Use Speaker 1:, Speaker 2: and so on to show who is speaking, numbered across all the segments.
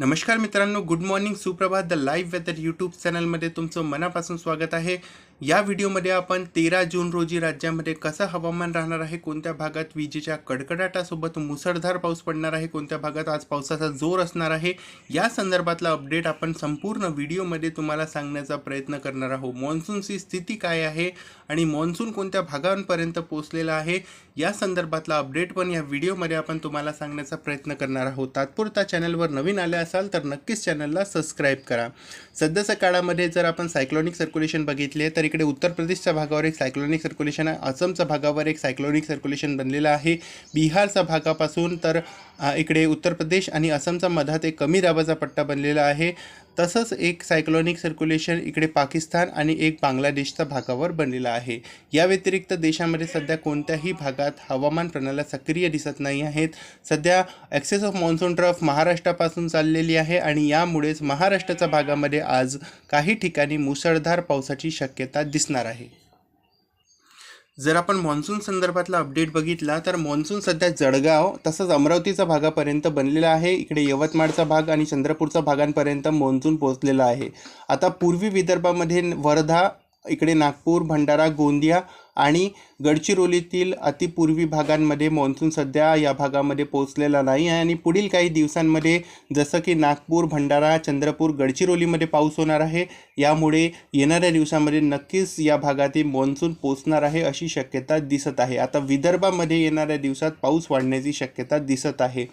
Speaker 1: नमस्कार मित्रांनो good morning. सुप्रभात द लाईव्ह वेदर यूट्यूब चॅनलमध्ये तुमचं मनापासून स्वागत आहे. या व्हिडिओमध्ये आपण तेरा जून रोजी राज्यामध्ये कसं हवामान राहणार आहे कोणत्या भागात विजेच्या कडकडाटासोबत मुसळधार पाऊस पडणार आहे कोणत्या भागात आज पावसाचा जोर असणार आहे या संदर्भातला अपडेट आपण संपूर्ण व्हिडिओमध्ये तुम्हाला सांगण्याचा प्रयत्न करणार आहोत. मान्सूनची स्थिती काय आहे आणि मान्सून कोणत्या भागांपर्यंत पोहोचलेला आहे या संदर्भातला अपडेट पण या व्हिडिओमध्ये आपण तुम्हाला सांगण्याचा प्रयत्न करणार आहोत. तात्पुरता चॅनलवर नवीन आले असाल तर नक्कीच चॅनलला सबस्क्राईब करा. सध्याच्या काळामध्ये जर आपण सायक्लॉनिक सर्क्युलेशन बघितले तर इकडे उत्तर प्रदेशच्या भागावर एक सायक्लोनिक सर्क्युलेशन आहे. आसामच्या भागावर एक सायक्लोनिक सर्क्युलेशन बनलेलं आहे. बिहारच्या भागापासून तर इकडे उत्तर प्रदेश आणि आसामच्या मधात एक कमी दाबाचा पट्टा बनलेला आहे. तसंच एक सायक्लॉनिक सर्क्युलेशन इकडे पाकिस्तान आणि एक बांगलादेशच्या भागावर बनलेला आहे. या व्यतिरिक्त देशामध्ये सध्या कोणत्याही भागात हवामान प्रणाल्या सक्रिय दिसत नाही आहेत. सध्या ॲक्सेस ऑफ मान्सून ट्रफ महाराष्ट्रापासून चाललेली आहे आणि यामुळेच महाराष्ट्राच्या भागामध्ये आज काही ठिकाणी मुसळधार पावसाची शक्यता दिसणार आहे. जर आपण मान्सून संदर्भातला अपडेट बघितला तर मान्सून सध्या जळगाव तसंच अमरावतीचा भागापर्यंत बनलेला आहे. इकडे यवतमाळचा भाग आणि चंद्रपूरचा भागांपर्यंत मान्सून पोहोचलेला आहे. आता पूर्वी विदर्भामध्ये वर्धा इकडे नागपूर भंडारा गोंदिया आणि गडचिरोलीतील अतिपूर्वी भागांमध्ये मान्सून सध्या या भागामध्ये पोहोचलेला नाही आहे आणि पुढील काही दिवसांमध्ये जसं की नागपूर भंडारा चंद्रपूर गडचिरोलीमध्ये पाऊस होणार आहे. यामुळे येणाऱ्या दिवसामध्ये नक्कीच या भागातील मान्सून पोचणार आहे अशी शक्यता दिसत आहे. आता विदर्भामध्ये येणाऱ्या दिवसात पाऊस वाढण्याची शक्यता दिसत आहे.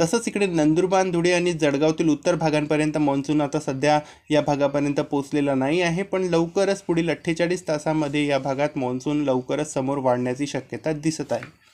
Speaker 1: तसंच इकडे नंदुरबार धुळे आणि जळगावतील उत्तर भागांपर्यंत मान्सून आता सध्या या भागापर्यंत पोचलेला नाही आहे. पण लवकरच पुढील अठ्ठेचाळीस तासामध्ये या भागात मान्सून लवकरच समोर वाढण्याची शक्यता दिसत आहे.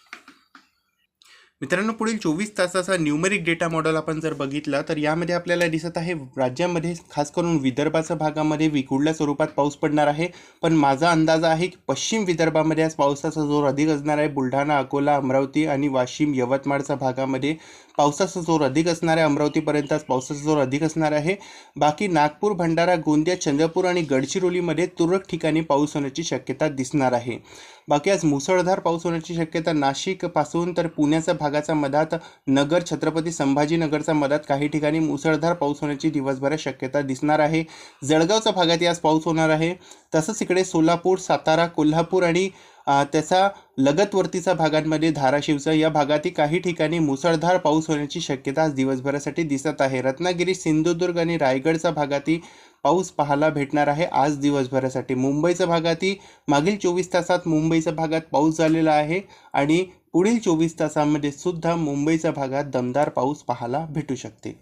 Speaker 1: मित्रांनो पुढील चोवीस तासाचा न्यूमरिक डेटा मॉडेल आपण जर बघितला तर यामध्ये आपल्याला दिसत आहे राज्यामध्ये खास करून विदर्भाच्या भागामध्ये विखुरल्या स्वरूपात पाऊस पडणार आहे. पण माझा अंदाज आहे की पश्चिम विदर्भामध्ये आज पावसाचा जोर अधिक असणार आहे. बुलढाणा अकोला अमरावती आणि वाशिम यवतमाळच्या भागामध्ये पावसाचा जोर अधिक असणार आहे. अमरावतीपर्यंत आज पावसाचा जोर अधिक असणार आहे. बाकी नागपूर भंडारा गोंदिया चंद्रपूर आणि गडचिरोलीमध्ये तुरळक ठिकाणी पाऊस होण्याची शक्यता दिसणार आहे. बाकी आज मुसळधार पाऊस होण्याची शक्यता नाशिकपासून तर पुण्याचा भाग भागाच्या मधात नगर छत्रपती संभाजीनगरच्या मधात काही ठिकाणी मुसळधार पाऊस होण्याची दिवसभरात शक्यता दिसणार आहे. जळगावच्या भागात आज पाऊस होणार आहे. तसंच इकडे सोलापूर सातारा कोल्हापूर आणि त्याचा लगतवर्तीच्या भागांमध्ये धाराशिवचा या भागातील काही ठिकाणी मुसळधार पाऊस होण्याची शक्यता आज दिवसभरासाठी दिसत आहे. रत्नागिरी सिंधुदुर्ग आणि रायगडच्या भागातील पाऊस पाहायला भेटणार आहे आज दिवसभरासाठी. मुंबईच्या भागातील मागील चोवीस तासात मुंबईच्या भागात पाऊस झालेला आहे आणि पुढील चोवीस तासांमध्ये सुद्धा मुंबईच्या भागात दमदार पाऊस पाहायला भेटू शकते.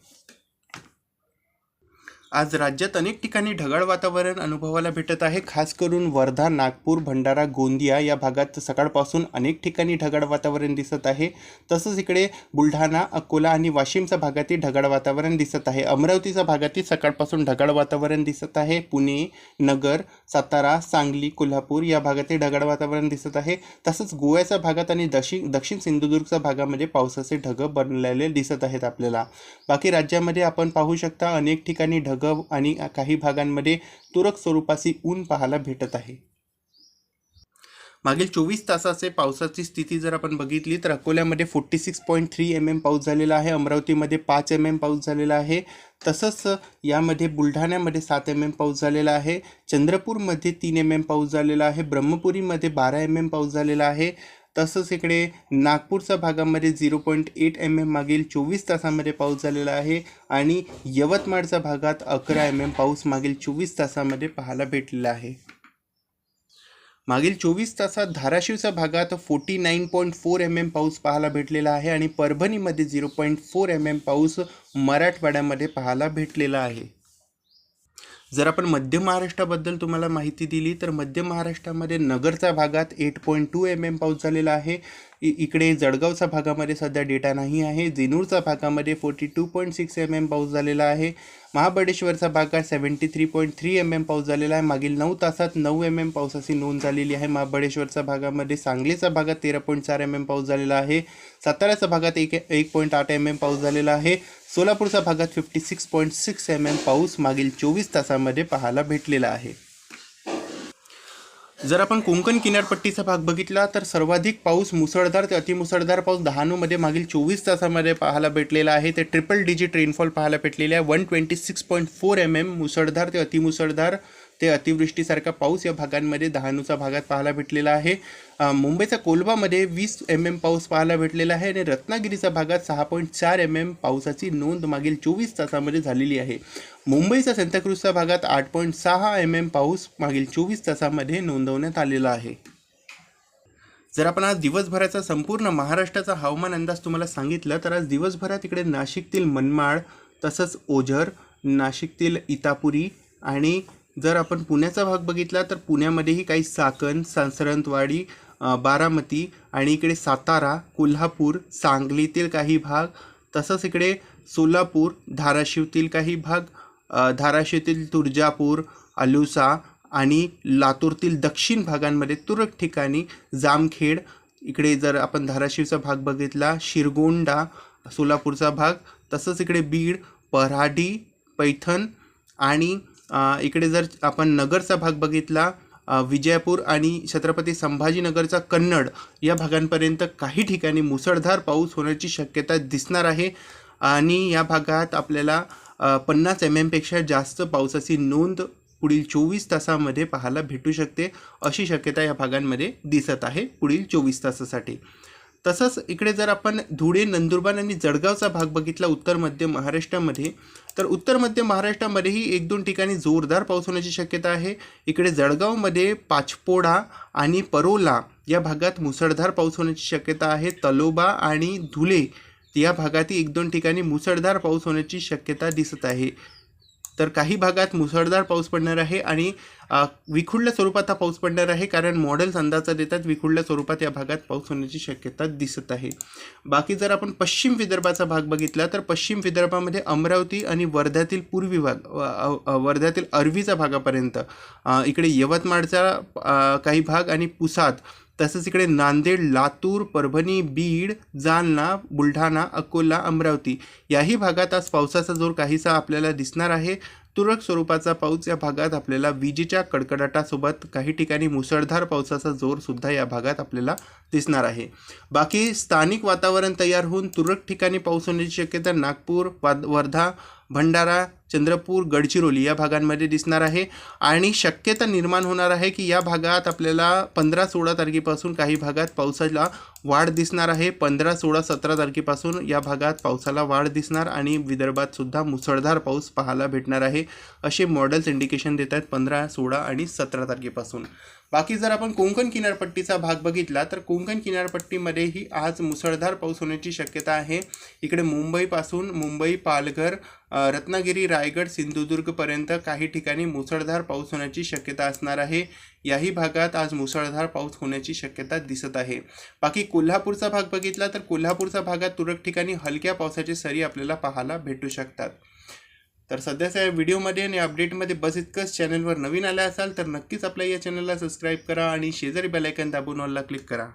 Speaker 1: आज राज्यात अनेक ठिकाणी ढगाळ वातावरण अनुभवायला भेटत आहे. खास करून वर्धा नागपूर भंडारा गोंदिया या भागात सकाळपासून अनेक ठिकाणी ढगाळ वातावरण दिसत आहे. तसंच इकडे बुलढाणा अकोला आणि वाशिमच्या भागातील ढगाळ वातावरण दिसत आहे. अमरावतीच्या भागातील सकाळपासून ढगाळ वातावरण दिसत आहे. पुणे नगर सातारा सांगली कोल्हापूर या भागातील ढगाळ वातावरण दिसत आहे. तसंच गोव्याच्या भागात आणि दक्षिण दक्षिण सिंधुदुर्गच्या भागामध्ये पावसाचे ढगं बनलेले दिसत आहेत आपल्याला. बाकी राज्यामध्ये आपण पाहू शकता अनेक ठिकाणी ढग आणि काही भागांमध्ये तुरळक स्वरूपाची ऊन पाहायला भेटत आहे. मागील चोवीस तासाचे पावसाची स्थिती जर आपण बघितली तर अकोल्यामध्ये forty six point three M M पाऊस झालेला आहे अमरावतीमध्ये पाच एम एम पाऊस झालेला आहे तसंच यामध्ये बुलढाण्यामध्ये सात एम एम पाऊस झालेला आहे चंद्रपूरमध्ये तीन एम एम पाऊस झालेला आहे ब्रह्मपुरीमध्ये बारा एम एम पाऊस झालेला आहे तसंच इकडे नागपूरच्या भागामध्ये zero point eight M M मागील चोवीस तासामध्ये पाऊस झालेला आहे आणि यवतमाळच्या भागात अकरा एम एम पाऊस मागील चोवीस तासामध्ये पाहायला भेटलेला आहे. मागील चोवीस तासात धाराशिवच्या भागात forty nine point four M M पाऊस पाहायला भेटलेला आहे आणि परभणीमध्ये zero point four M M पाऊस मराठवाड्यामध्ये पाहायला भेटलेला आहे. जर आपण मध्य महाराष्ट्राबद्दल तुम्हाला माहिती दिली तर मध्य महाराष्ट्रामध्ये नगरच्या भागात eight point two M M पाऊस झालेला आहे. इकडे जळगावच्या भागामध्ये सध्या डेटा नाही आहे. जिनूरच्या भागामध्ये forty two point six M M पाऊस झालेला आहे. महाबळेश्वरचा भागात seventy three point three M M पाऊस झालेला आहे. मागील नऊ तासात नऊ एम एम पावसाची नोंद झालेली आहे. महाबळेश्वरच्या भागामध्ये सांगलीचा भागात तेरा पॉईंट चार एम एम पाऊस झालेला आहे. साताऱ्याच्या भागात एक एक पॉईंट आठ एम एम पाऊस झालेला आहे. सोलापूरच्या भागात fifty six point six M M पाऊस मागील चोवीस तासामध्ये पाहायला भेटलेला आहे. जर आपण कोकण किनारपट्टीचा भाग बघितला तर सर्वाधिक पाऊस मुसळधार ते अतिमुसळधार पाऊस डहाणूमध्ये मागील चोवीस तासामध्ये पाहायला भेटलेला आहे. ते ट्रिपल डिजिट रेनफॉल पाहायला भेटलेले आहे. One twenty six point four M M मुसळधार ते अतिमुसळधार ते अतिवृष्टीसारखा पाऊस या भागांमध्ये डहाणूचा भागात पाहायला भेटलेला आहे. मुंबईचा कोलबामध्ये वीस एम एम पाऊस पाहायला भेटलेला आहे आणि रत्नागिरीच्या भागात सहा पॉईंट चार एम एम पावसाची नोंद मागील चोवीस तासामध्ये झालेली आहे. मुंबईचा सांताक्रूजच्या भागात आठ पॉईंट सहा एम एम पाऊस मागील चोवीस तासामध्ये नोंदवण्यात आलेला आहे. जर आपण आज दिवसभराचा संपूर्ण महाराष्ट्राचा हवामान अंदाज तुम्हाला सांगितलं तर आज दिवसभरात इकडे नाशिकतील मनमाड तसंच ओझर नाशिकतील इतापुरी आणि जर आपण पुण्याचा भाग बघितला तर पुण्यामध्येही काही चाकण सासरंतवाडी बारामती आणि इकडे सातारा कोल्हापूर सांगलीतील काही भाग तसंच इकडे सोलापूर धाराशिवतील काही भाग धाराशिवतील तुळजापूर अलुसा आणि लातूरतील दक्षिण भागांमध्ये तुरळक ठिकाणी जामखेड. इकडे जर आपण धाराशिवचा भाग बघितला शिरगोंडा सोलापूरचा भाग तसंच इकडे बीड पराडी पैठण आणि इकडे जर आपण नगरचा भाग बघितला विजयपूर आणि छत्रपती संभाजीनगरचा कन्नड या भागांपर्यंत काही ठिकाणी मुसळधार पाऊस होण्याची शक्यता दिसणार आहे. आणि या भागात आपल्याला पन्नास एम एमपेक्षा जास्त पावसाची नोंद पुढील चोवीस तासामध्ये पाहायला भेटू शकते अशी शक्यता या भागांमध्ये दिसत आहे पुढील चोवीस तासासाठी. तसंच इकडे जर आपण धुळे नंदुरबार आणि जळगावचा भाग बघितला उत्तर मध्य महाराष्ट्रामध्ये तर उत्तर मध्य महाराष्ट्रामध्येही एक दोन ठिकाणी जोरदार पाऊस होण्याची शक्यता आहे. इकडे जळगावमध्ये पाचपोडा आणि परोला या भागात मुसळधार पाऊस होण्याची शक्यता आहे. तलोबा आणि धुले या भागातही एक दोन ठिकाणी मुसळधार पाऊस होण्याची शक्यता दिसत आहे. तर काही भागात मुसळधार पाऊस पडणार आहे आणि अ, विखुरल्या स्वरूपात हा पाऊस पडणार आहे कारण मॉडेल्स अंदाजा देतात विखुरल्या स्वरूपात या भागात पाऊस होण्याची शक्यता दिसत आहे. बाकी जर आपण पश्चिम विदर्भाचा भाग बघितला तर पश्चिम विदर्भामध्ये अमरावती आणि वर्ध्यातील पूर्वी भाग वर्ध्यातील अरवीचा भागापर्यंत इकडे यवतमाळचा काही भाग आणि पुसाद तसंच इकडे नांदेड लातूर परभणी बीड जालना बुलढाणा अकोला अमरावती याही भागात आज पावसाचा जोर काहीसा आपल्याला दिसणार आहे. तुरळक स्वरूपाचा पाऊस या भागात आपल्याला विजेच्या कडकडाटासोबत काही ठिकाणी मुसळधार पावसाचा जोरसुद्धा या भागात आपल्याला दिसणार आहे. बाकी स्थानिक वातावरण तयार होऊन तुरळक ठिकाणी पाऊस होण्याची शक्यता नागपूर वाद वर्धा भंडारा चंद्रपूर गडचिरोली या भागांमध्ये दिसणार आहे. आणि शक्यता निर्माण होणार आहे की या भागात आपल्याला पंधरा सोळा तारखेपासून काही भागात पावसाला वाढ दिसणार आहे. पंधरा सोळा सतरा तारखेपासून या भागात पावसाला वाढ दिसणार आणि विदर्भात सुद्धा मुसळधार पाऊस पाहायला भेटणार आहे असे मॉडेल्स इंडिकेशन देत आहेत पंधरा सोळा आणि सतरा तारखेपासून. बाकी जर आपण कोकण किनारपट्टीचा भाग बघितला तर कोकण किनारपट्टीमध्येही आज मुसळधार पाऊस होण्याची शक्यता आहे. इकडे मुंबईपासून मुंबई पालघर रत्नागिरी रायगड सिंधुदुर्गपर्यंत काही ठिकाणी मुसळधार पाऊस होण्याची शक्यता असणार आहे. याही भागात आज मुसळधार पाऊस होण्याची शक्यता दिसत आहे. बाकी कोल्हापूरचा भाग बघितला तर कोल्हापूरच्या भागात तुरळक ठिकाणी हलक्या पावसाची सरी आपल्याला पाहायला भेटू शकतात. तर सध्याच्या या व्हिडिओमध्ये आणि अपडेटमध्ये बस इतकंच. चॅनलवर नवीन आल्या असाल तर नक्कीच आपल्या या चॅनलला सबस्क्राईब करा आणि शेजारी बेलायकन दाबून ऑलला क्लिक करा.